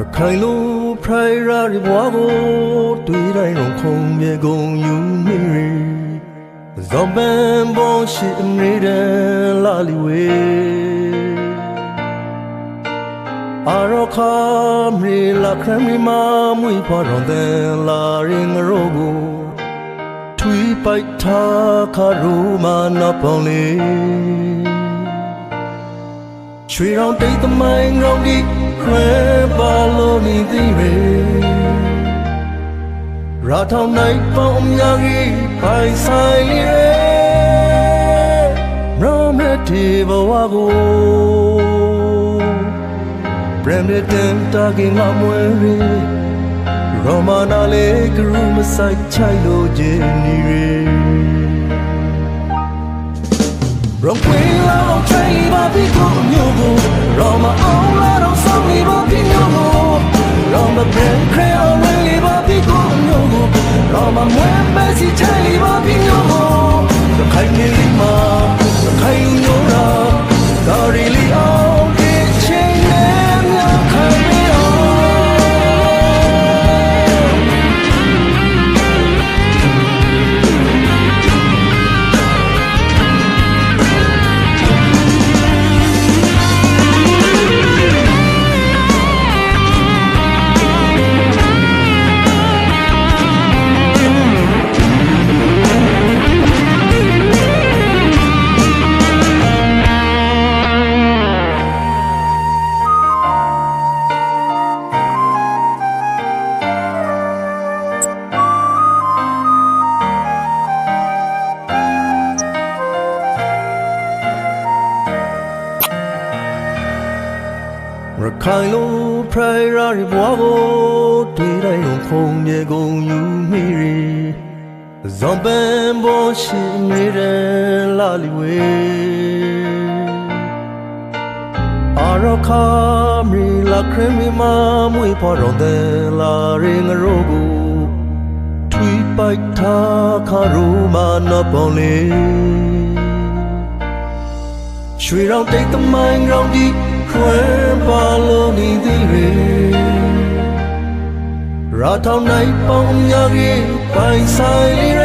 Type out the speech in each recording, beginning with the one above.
ရခိုင်လိုဖရိုင်ရာရီဘွားကိုတွေ့တိုင်းတော့ခုံမြေကုန်ယူမိရီဇော်ဘန်ဘောရှိနေတဲ့လာလီဝေအာရခါမရီလာခရမီမာမွေဖော်တော်တဲ့လာရင်ရောကိုထွေးပိုက်ထားခါရူမာနပေါင်းလေး ချွေရောင်တိတ်သမိုင်းရောင်ဒီခွဲပါလို့နေသေးရရာထောင်နိုင်ပေါင်းများကြီးပိုင်ဆိုင်ရရောမက်တီဘဝကိုပရမတန်တာကင်ငါမွေရီရောမ နာလေးကရူမဆိုင်ချိုင်လို့ခြင်းနေရီရောကွေလာတော့ချေပါပြီးကိုမျိုးကိုရောမအောင်လာတော့ဆောင်းနေပါ ရခိုင်လိုဖရိုင်ရာရီဘွားကိုတွေ့တိုင်းတော့ခုံမြေကုန်ယူမိရီဇွန်ပန်ဘောရှိနေတဲ့လာလီဝေအာရခါမီလာခရမီမာမွေဖော်တော်တဲ့လာရင်ငရိုးကိုထွေးပိုက်ထားခါရူမာနပေါင်းလေးရွှေရောင်တိတ်သမိုင်းရောင်ဒီ ခွဲပါလို့နေသေးရရာထောင်နိုင်ပေါင်းများကြီးပိုင်ဆိုင်ရ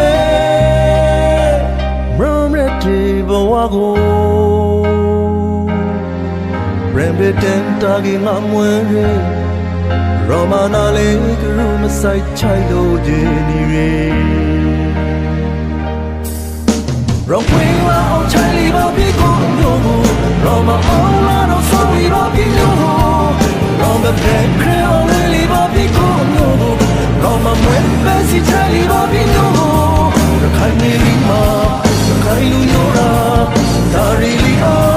မရမရတီဘဝကိုရမ်ဘတန်တာဂီငါမွေရောမနာလေးကရူမဆိုင်ချိုင်လို့ခြင်းနေရရောကွေလာအောင်ချိုင်လီပါပြီးကိုမျိုးကိုရောမအောင် the black crown lily bobby go no no my when fancy jelly bobby no the kind me ma the kind you know da really are